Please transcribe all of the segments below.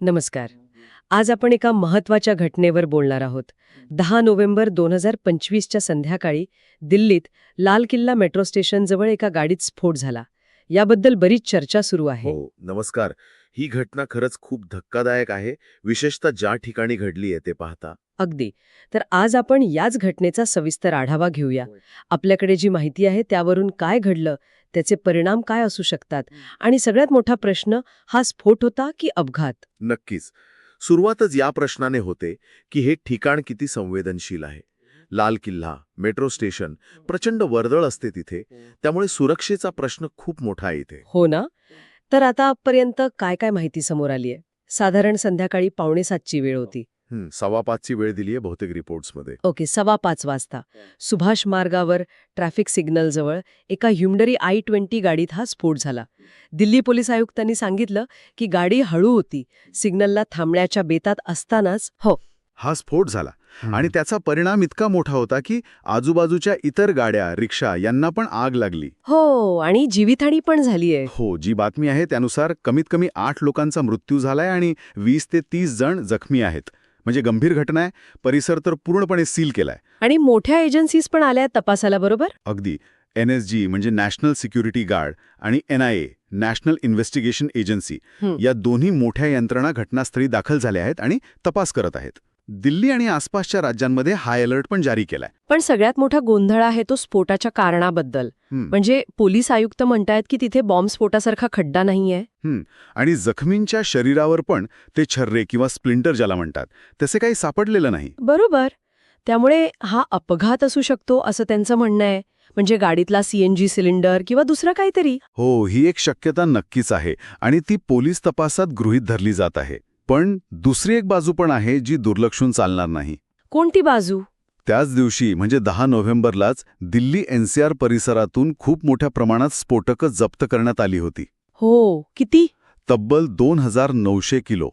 नमस्कार. आज आपण एका महत्त्वाच्या घटनेवर बोलणार आहोत. दहा नोव्हेंबर दोन हजार पंचवीसच्या संध्याकाळी दिल्लीत लाल किल्ला मेट्रो स्टेशनजवळ एका गाडीत स्फोट झाला. याबद्दल बरीच चर्चा सुरू आहे. हो नमस्कार. ही घटना खरंच खूप धक्कादायक आहे विशेषतः ज्या ठिकाणी घडली आहे ते पाहता. अगदी. तर आज आपण याच घटनेचा सविस्तर आढावा घेऊया. आपल्याकडे जी माहिती आहे त्यावरून काय घडलं त्याचे परिणाम काय असू शकतात? आणि सगळ्यात मोठा प्रश्न हा स्फोट होता की अपघात? नक्कीच. सुरुवातच या प्रश्नाने होते की हे ठिकाण किती संवेदनशील आहे. लाल किल्ला मेट्रो स्टेशन प्रचंड वर्दळ असते तिथे त्यामुळे सुरक्षेचा प्रश्न खूप मोठा आहे इथे. हो ना? तर आतापर्यंत काय काय माहिती समोर आली आहे साधारण संध्याकाळी पावणे सातची वेळ होती. हं, सव्वा पाचची वेळ दिली आहे बहुतेक रिपोर्ट्समध्ये. ओके सव्वा पाच वाजता. सुभाष मार्गावर ट्रॅफिक सिग्नलजवळ एका ह्युमडरी आय ट्वेंटी गाडीत हा स्फोट झाला. दिल्ली पोलीस आयुक्तांनी सांगितलं की गाडी हळू होती. सिग्नलला थांबण्याच्या बेतात असतानाच हो. हा स्फोट झाला. आणि त्याचा परिणाम इतका मोठा होता की आजूबाजूच्या इतर गाड्या रिक्षा यांना पण आग लागली. हो आणि जीवितहानी पण झालीये. हो जी बातमी आहे त्यानुसार कमीत कमी आठ लोकांचा मृत्यू झालाय आणि वीस ते तीस जण जखमी आहेत. म्हणजे गंभीर घटना आहे परिसर तर पूर्णपणे सील केलाय. आणि मोठ्या एजन्सीज पण आल्या तपासाला बरोबर? अगदी. एन एस जी म्हणजे नॅशनल सिक्युरिटी गार्ड आणि N I A national investigation agency. या दोन्ही मोठ्या यंत्रणा घटनास्थळी दाखल झाल्या आहेत आणि तपास करत आहेत. दिल्ली आणि आसपासच्या राज्यांमध्ये हाय अलर्ट पण जारी केलाय. पण सगळ्यात मोठा गोंधळ आहे तो स्फोटाच्या कारणाबद्दल. म्हणजे पोलीस आयुक्त म्हणतायत की तिथे बॉम्बस्फोटासारखा खड्डा नाहीये. आणि जखमींच्या शरीरावर पण ते छर्रे किंवा स्प्लिंटर ज्याला म्हणतात तसे काही सापडलेलं नाही. बरोबर. त्यामुळे हा अपघात असू शकतो असं त्यांचं म्हणणं आहे. म्हणजे गाडीतला सीएनजी सिलेंडर किंवा दुसरं काहीतरी. हो ही एक शक्यता नक्कीच आहे आणि ती पोलीस तपासात गृहीत धरली जात आहे. पण दुसरी एक बाजू पण आहे जी दुर्लक्षून चालणार नाही. कोणती बाजू? त्याच दिवशी म्हणजे दहा नोव्हेंबरलाच दिल्ली एनसीआर परिसरातून खूप मोठ्या प्रमाणात स्फोटकं जप्त करण्यात आली होती. हो किती? तब्बल दोन हजार नऊशे किलो.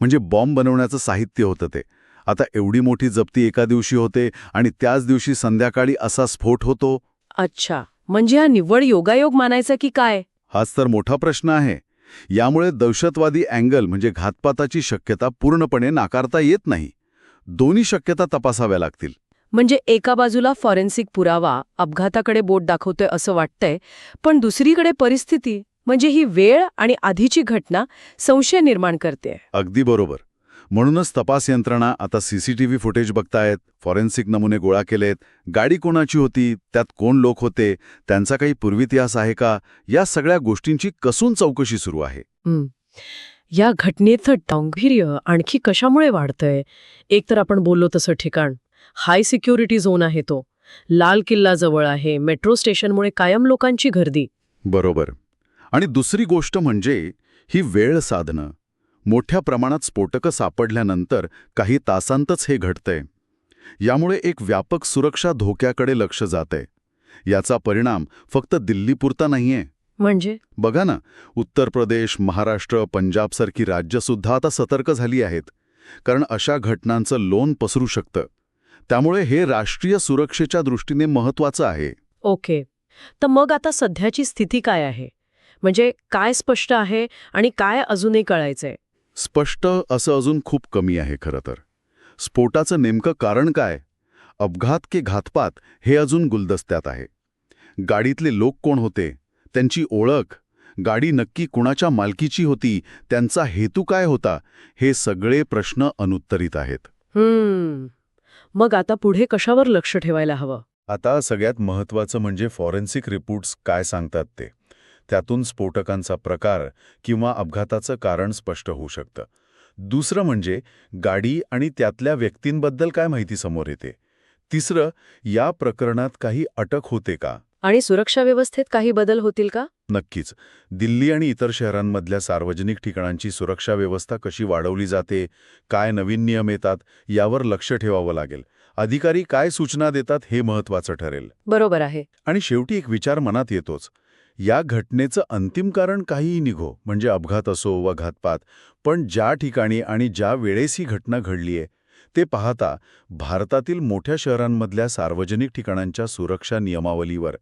म्हणजे बॉम्ब बनवण्याचं साहित्य होतं ते. आता एवढी मोठी जप्ती एका दिवशी होते आणि त्याच दिवशी संध्याकाळी असा स्फोट होतो? अच्छा. म्हणजे हा निव्वळ योगायोग मानायचा की काय? हाच तर मोठा प्रश्न आहे. यामुळे दहशतवादी अँगल म्हणजे घातपाताची शक्यता पूर्णपणे नाकारता येत नाही. दोन्ही शक्यता तपासाव्या लागतील. म्हणजे एका बाजूला फॉरेन्सिक पुरावा अपघाताकडे बोट दाखवतोय असं वाटतंय पण दुसरीकडे परिस्थिती म्हणजे ही वेळ आणि आधीची घटना संशय निर्माण करते अगदी बरोबर. म्हणूनच तपास यंत्रणा आता सीसीटीव्ही फुटेज बघतायत फॉरेन्सिक नमुने गोळा केलेत गाडी कोणाची होती त्यात कोण लोक होते त्यांचा काही पूर्वीतिहास आहे का या सगळ्या गोष्टींची कसून चौकशी सुरू आहे? या घटनेचं गांभीर्य आणखी कशामुळे वाढतंय? एक तर आपण बोललो तसं ठिकाण. हाय सिक्युरिटी झोन आहे तो. लाल किल्ला जवळ आहे. मेट्रो स्टेशनमुळे कायम लोकांची गर्दी. बरोबर. आणि दुसरी गोष्ट म्हणजे ही वेळ साधणं. मोठ्या प्रमाणात स्फोटकं सापडल्यानंतर काही तासांतच हे घडतंय. यामुळे एक व्यापक सुरक्षा धोक्याकडे लक्ष जातंय. याचा परिणाम फक्त दिल्लीपुरता नाहीये. म्हणजे? बघा ना उत्तर प्रदेश महाराष्ट्र पंजाबसारखी राज्यसुद्धा आता सतर्क झाली आहेत. कारण अशा घटनांचं लोन पसरू शकतं. त्यामुळे हे राष्ट्रीय सुरक्षेच्या दृष्टीने महत्वाचं आहे. ओके. तर मग आता सध्याची स्थिती काय आहे? म्हणजे काय स्पष्ट आहे आणि काय अजूनही कळायचंय? स्पष्ट असं अजून खूप कमी आहे खरं तर. स्फोटाचं नेमकं कारण काय? अपघात की घातपात हे अजून गुलदस्त्यात आहे. गाडीतले लोक कोण होते? त्यांची ओळख? गाडी नक्की कुणाच्या मालकीची होती? त्यांचा हेतू काय होता? हे सगळे प्रश्न अनुत्तरित आहेत. मग आता पुढे कशावर लक्ष ठेवायला हवं? आता सगळ्यात महत्त्वाचं म्हणजे फॉरेन्सिक रिपोर्ट्स काय सांगतात ते? त्यातून स्फोटकांचा प्रकार किंवा अपघाताचं कारण स्पष्ट होऊ शकतं. दुसरं म्हणजे गाडी आणि त्यातल्या व्यक्तींबद्दल काय माहिती समोर येते? तिसरं या प्रकरणात काही अटक होते का? आणि सुरक्षा व्यवस्थेत काही बदल होतील का? नक्कीच. दिल्ली आणि इतर शहरांमधल्या सार्वजनिक ठिकाणांची सुरक्षा व्यवस्था कशी वाढवली जाते काय नवीन नियम येतात यावर लक्ष ठेवावं लागेल. अधिकारी काय सूचना देतात हे महत्त्वाचं ठरेल. बरोबर आहे. आणि शेवटी एक विचार मनात येतोच. या घटनेचं अंतिम कारण काहीही निघो म्हणजे अपघात असो व घातपात पण ज्या ठिकाणी आणि ज्या वेळेस ही घटना घडलीय ते पाहता भारतातील मोठ्या शहरांमधल्या सार्वजनिक ठिकाणांच्या सुरक्षा नियमावलीवर